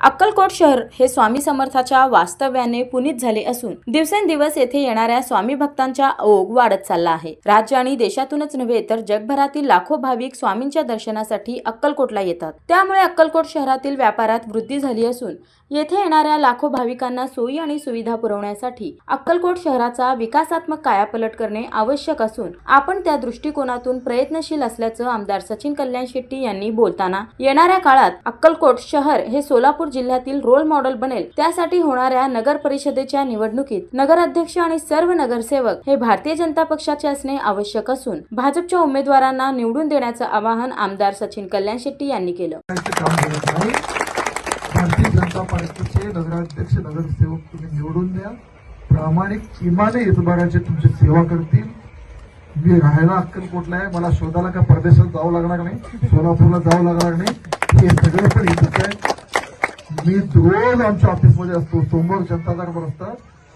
अक्कलकोट शहर हे स्वामी समर्थाच्या वास्तव्याने पुनीत झाले असून दिवसेंदिवस येथे येणाऱ्या स्वामी भक्तांचा ओघ वाढत चालला आहे. राज्य आणि देशातूनच नव्हे तर जगभरातील लाखो भाविक स्वामींच्या दर्शनासाठी अक्कलकोटला येतात. त्यामुळे अक्कलकोट शहरातील व्यापारात वृद्धी झाली असून येथे येणाऱ्या लाखो भाविकांना सोयी आणि सुविधा पुरवण्यासाठी अक्कलकोट शहराचा विकासात्मक कायापलट करणे आवश्यक असून आपण त्या दृष्टिकोनातून प्रयत्नशील असल्याचं आमदार सचिन कल्याण शेट्टी यांनी बोलताना येणाऱ्या काळात अक्कलकोट शहर हे सोलापूर जिल्ह्यातील रोल मॉडेल बनेल त्यासाठी होणाऱ्या नगर परिषदेच्या निवडणुकीत नगराध्यक्ष आणि सर्व नगरसेवक हे भारतीय जनता पक्षाचे असणे आवश्यक असून भाजपच्या उमेदवारांना निवडून देण्याचं आवाहन आमदार सचिन कल्याण शेट्टी यांनी केलं. भारतीय जनता पार्टीचे नगराध्यक्ष नगरसेवक तुम्ही निवडून द्या. प्रामाणिक इमाने इतबाराचे तुमची सेवा करतील. मी राहायला अक्कलकोटला आहे? मला शोधायला का परदेशात जावं लागणार नाही? सोलापूरला जावं लागणार नाही? हे सगळं पण इथंच आहे. मी रोज आमच्या ऑफिसमध्ये असतो. सोमवार जनता दरबार असतात.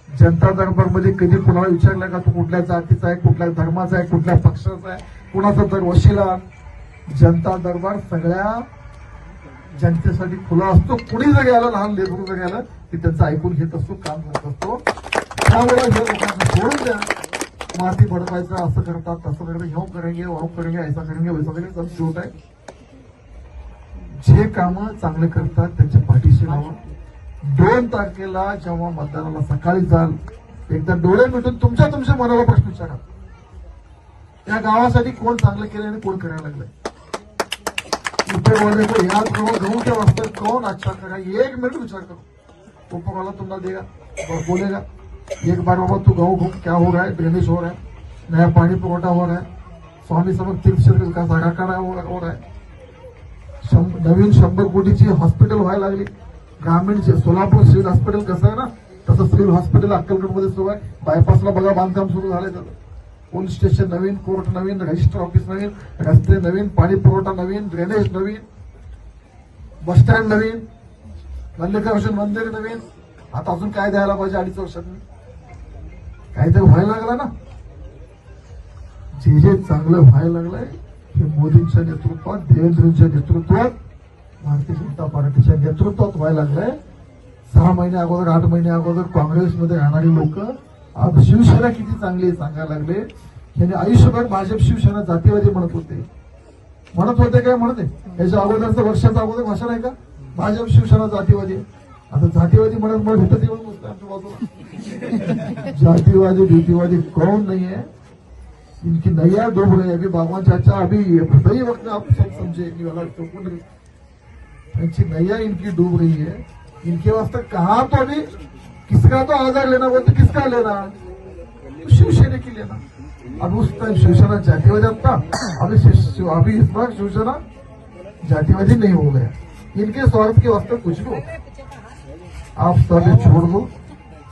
जनता दरबारमध्ये कधी कुणाला विचारलं का तू कुठल्या जातीचा आहे कुठल्या धर्माचा आहे कुठल्या पक्षाचा आहे कुणाचा तर वशिला. जनता दरबार सगळ्या जनतेसाठी खुला असतो. कुणी जर गेलं लहान लेकरू जर गेलं की त्यांचं ऐकून घेत असतो काम करत असतो. त्यामुळे हे लोकांना सोडून द्या. माती बडकायचं असं करतात तसं करतात ह्यो करेंगे वो करेंगे ऐसा करेंगे वैसा करेंगे सब छोट आहे. जे काम चांगले करतात त्यांच्या पाठीशी लावा. दोन तारखेला जेव्हा मतदानाला सकाळी जाल एकदा डोळे मिटून तुमच्या तुमच्या मनाला प्रश्न विचारा. या गावासाठी कोण चांगलं केलं आणि कोण करायला लागलंय? ऊपर वाले को याद करो गाँव के अच्छा करा? एक मिनिट विचार करो. ऊपर तुम्हाला देगा बोलेगा एक बार बाबा तू गाऊ घूम क्या हो रहा है? ड्रेनेज हो रहा है. नया पानी पुरवठा हो रहा है. स्वामी समर्थ तीर्थ क्षेत्र विकास आराखडा हो हो रहा है. नवीन शंभर कोटीची हॉस्पिटल व्हायला लागली. ग्रामीण सोलापूर सिव्हिल हॉस्पिटल कसं आहे ना तसं सिव्हिल हॉस्पिटल अक्कलकोटमध्ये सुरू आहे. बायपासला बघा बांधकाम सुरू झालंय त्याचं. पोलीस स्टेशन नवीन कोर्ट नवीन रजिस्टर ऑफिस नवीन रस्ते नवीन पाणी पुरवठा नवीन ड्रेनेज नवीन बस स्टँड नवीन मल्लिकार्जुन मंदिर नवीन. आता अजून काय द्यायला पाहिजे अडीच वर्षात? काहीतरी व्हायला लागला ना. जे जे चांगलं व्हायला लागलंय हे मोदींच्या नेतृत्वात देवेंद्रजींच्या नेतृत्वात भारतीय जनता पार्टीच्या नेतृत्वात व्हायला लागलंय. सहा महिने अगोदर आठ महिने अगोदर काँग्रेसमध्ये राहणारी लोक आज शिवसेना किती चांगली आहे सांगायला लागले. यांनी आयुष्यभर भाजप शिवसेना जातीवादी म्हणत होते. म्हणत होते काय म्हणते याच्या अगोदरचं वर्षाचा अगोदर भाषण आहे का? भाजप शिवसेना जातीवादी. आता जातीवादी म्हणत म्हणत होतं येऊन बसतं आमच्या बाजूला. जातीवादी भीतीवादी कौन नहीं है इनकी नैया रही है अभी भगवान चाचा अभी सही वक्त आप सब समझे कि वाला अच्छी नैया इनकी डूब रही है। इनके वास्ते कहा तो अभी किसका तो आधार लेना बोलते किसका लेना? तो शिवसेना की लेना। अब उस टाइम शिवसेना जातिवादी था। अभी शिव- अभी इस बार शिवसेना जातिवादी नहीं हो गया। इनके स्वार्थ के वास्ते कुछ भी हो। आप सब छोड़ दो।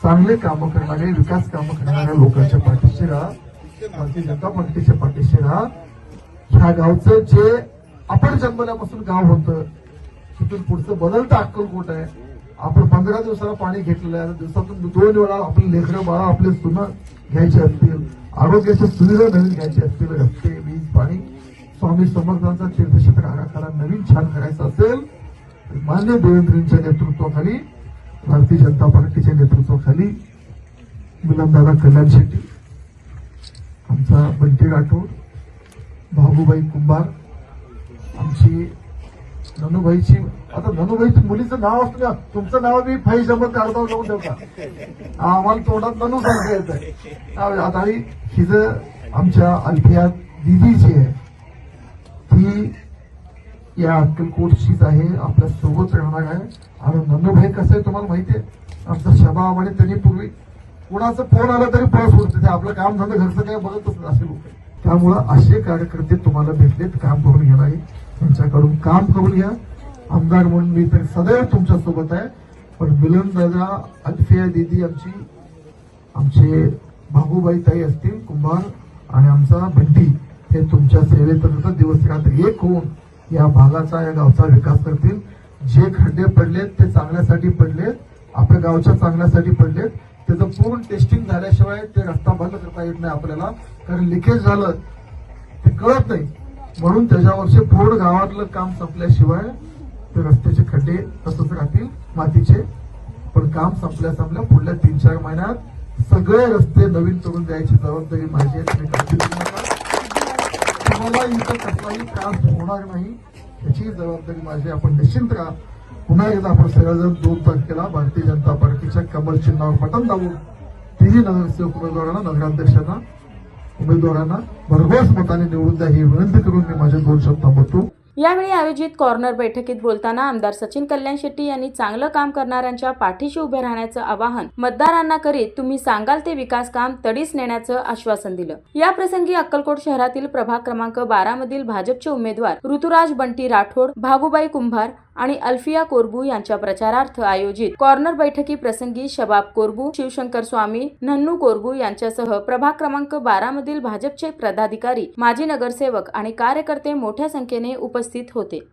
चांगले कामं करणारे विकास कामं करणाऱ्या लोकांच्या पाठीशी राहा। भारतीय जनता पार्टीच्या पाठीशी राहा। ह्या गावचं जे आपण जन्मल्यापासून गाव होतं तिथून पुढचं बदलतं अक्कलकोट आहे? आपण पंधरा दिवसाला पाणी घेतलेलं आहे. दिवसातून दोन वेळा आपली लेकरं बाळा आपले सुनं घ्यायचे असतील. आरोग्याच्या सुविधा नवीन घ्यायच्या असतील. रस्ते वीज पाणी. स्वामी समर्थांचा तीर्थक्षेत्र आराखडा नवीन छान करायचा असेल मान्य देवेंद्रजींच्या नेतृत्वाखाली भारतीय जनता पार्टीच्या नेतृत्वाखाली मिलनदादा कल्याण शेट्टी आमचा बंटी राठोड भागूबाई कुंभार आमची धनुभाईची आता धनुभाईची मुलीचं नाव असतं का तुमचं नाव मी फाई जमत काढता लावून ठेवता. आम्हाला तोंडात धनु सांगता येत आता ही आमच्या अल्फिया दिदी जी आहे ती या अक्कलकोटचीच आहे आपल्यासोबत राहणार आहे. आणि नंदूभाई कसं आहे तुम्हाला माहिती आहे? आमचा शबा म्हणे त्यांनी पूर्वी कुणाचा फोन आला तरी पळस उडते ते आपलं काम झालं घरचं काय बघतच नाही असे लोक त्यामुळं असे कार्यकर्ते तुम्हाला भेटलेत काम करून घेणार. आहे त्यांच्याकडून काम करून घ्या. आमदार म्हणून मी तर सदैव तुमच्यासोबत आहे. पण मिलन दादा अल्फिया दिदी आमची आमचे भागूबाई ताई असतील कुंभार आणि आमचा बंटी हे तुमच्या सेवेत दिवस रात्र एक होऊन या भागाचा या गावचा विकास करतील. जे खड्डे पडलेत ते चांगल्यासाठी पडलेत. आपल्या गावच्या चांगल्यासाठी पडलेत. त्याचं पूर्ण टेस्टिंग झाल्याशिवाय ते रस्ता बंद करता येत नाही आपल्याला. कारण लिकेज झालं ते कळत नाही. म्हणून त्याच्यावरचे पूर्ण गावातलं काम संपल्याशिवाय ते रस्त्याचे खड्डे तसंच राहतील मातीचे. पण काम संपल्या संपल्या पुढल्या तीन चार महिन्यात सगळे रस्ते नवीन करून द्यायची जबाबदारी माझी आहे. तुम्हाला इथं कसलाही त्रास होणार नाही याची जबाबदारी माझी आपण निश्चिंत राहा. पुन्हा एकदा आपण सगळेजण दोन तारखेला भारतीय जनता पार्टीच्या कमल चिन्हावर पटन दाबून. तिन्ही नगरसेवक उमेदवारांना नगराध्यक्षांना उमेदवारांना भरघोस मताने निवडून द्या ही विनंती करून मी माझे दोन शब्द थांबवतो. यावेळी आयोजित कॉर्नर बैठकीत बोलताना आमदार सचिन कल्याण शेट्टी यांनी चांगलं काम करणाऱ्यांच्या पाठीशी उभे राहण्याचं आवाहन मतदारांना करीत तुम्ही सांगाल ते विकास काम तडीस नेण्याचं आश्वासन दिलं. या प्रसंगी अक्कलकोट शहरातील प्रभाग क्रमांक बारा मधील भाजपचे उमेदवार ऋतुराज बंटी राठोड भागुबाई कुंभार आणि अल्फिया कोरबू यांच्या प्रचारार्थ आयोजित कॉर्नर बैठकी प्रसंगी शबाब कोरबू शिवशंकर स्वामी नन्नू कोरबू यांच्यासह प्रभाग क्रमांक बारा मधील भाजपचे पदाधिकारी माजी नगरसेवक आणि कार्यकर्ते मोठ्या संख्येने उपस्थित होते.